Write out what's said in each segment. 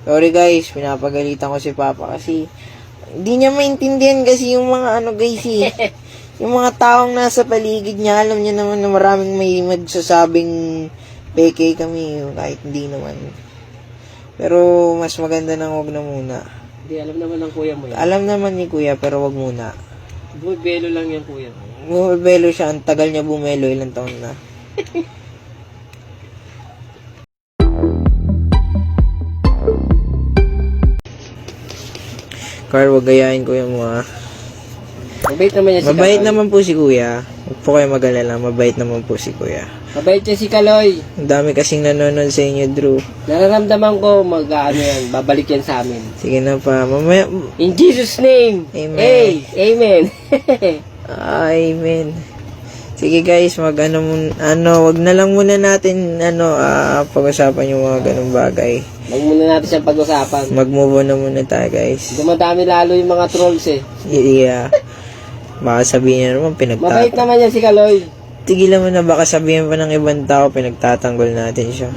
Sorry guys, pinapagalitan ko si Papa kasi hindi niya maintindihan kasi yung mga ano guys eh. yung mga taong nasa paligid niya, alam niya naman na maraming may magsasabing peke kami kahit hindi naman. Pero mas maganda na wag na muna. Hindi, alam naman ng kuya mo yan. Alam naman ni Kuya pero wag muna. Bumibelo lang yan kuya. Bumibelo siya, ang tagal niya bumelo, ilang taon na. Carl, wag gayahin kuya mo ah. Mabait naman yan si Mabait Kaloy. naman po si kuya. Huwag po kayo mag-alala, mabait naman po si kuya. Mabait yan si Kaloy. Ang dami kasing nanonood sa inyo, Drew. Nararamdaman ko mag ano yan, babalik yan sa amin. Sige na pa, mamaya... In Jesus name. Amen. Hey, amen. Amen. Sige guys, mag ano, ano, wag na lang muna natin, ano, ah, pag-usapan yung mga ganung bagay. Huwag muna natin siyang pag-usapan. Mag-move on na muna tayo guys. Dumadami lalo yung mga trolls eh. Yeah. Baka sabihin niya naman, Mabait pinagtatanggol. naman yan si Kaloy. Tigilan mo na, baka sabihin pa ng ibang tao, pinagtatanggol natin siya.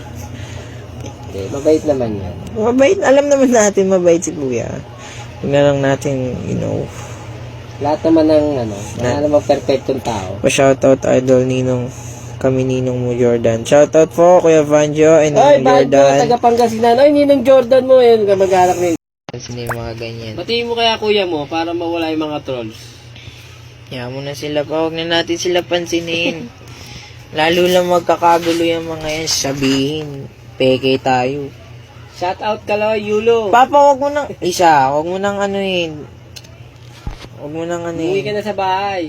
Okay, mabait naman yan. Mabait, alam naman natin, mabait si kuya. Huwag na lang natin, you know, Lahat naman ng ano, wala namang perfectong tao. pa-shoutout idol ninong kami ninong mo Jordan. Shoutout po Kuya Vanjo and Ay, Ninong bad Jordan. taga Pangasinan. Ay, ninong Jordan mo, yun, kamag-anak ni. Sino yung mga ganyan? Batiin mo kaya kuya mo para mawala yung mga trolls. Kaya mo na sila pa. Huwag na natin sila pansinin. Lalo lang magkakagulo yung mga yan. Sabihin, peke tayo. Shout out Kaloy, Yulo. Papa, wag mo nang, isa, wag mo nang anuin. Wag mo nang Umuwi ka anuin. na sa bahay.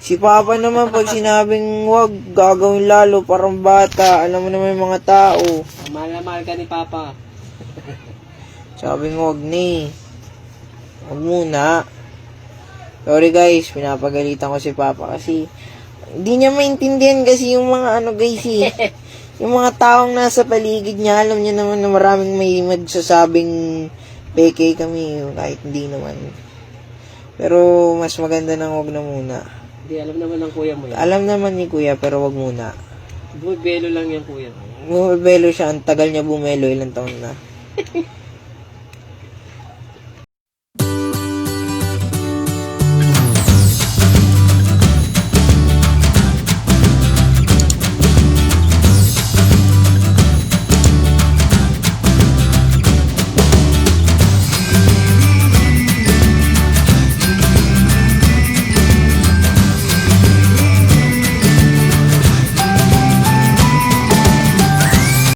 Si Papa naman, pag sinabing wag, gagawin lalo, parang bata. Alam mo naman yung mga tao. Mahal na mahal ka ni Papa. Sabi mo, wag ni. Wag muna. Sorry guys, pinapagalitan ko si Papa kasi hindi niya maintindihan kasi yung mga ano guys eh. yung mga taong nasa paligid niya, alam niya naman na maraming may magsasabing peke kami kahit hindi naman. Pero mas maganda na wag na muna. Hindi, alam naman ng kuya mo yan. Alam naman ni Kuya pero wag muna. Bumibelo lang yan kuya. Bumibelo siya, ang tagal niya bumelo, ilang taon na.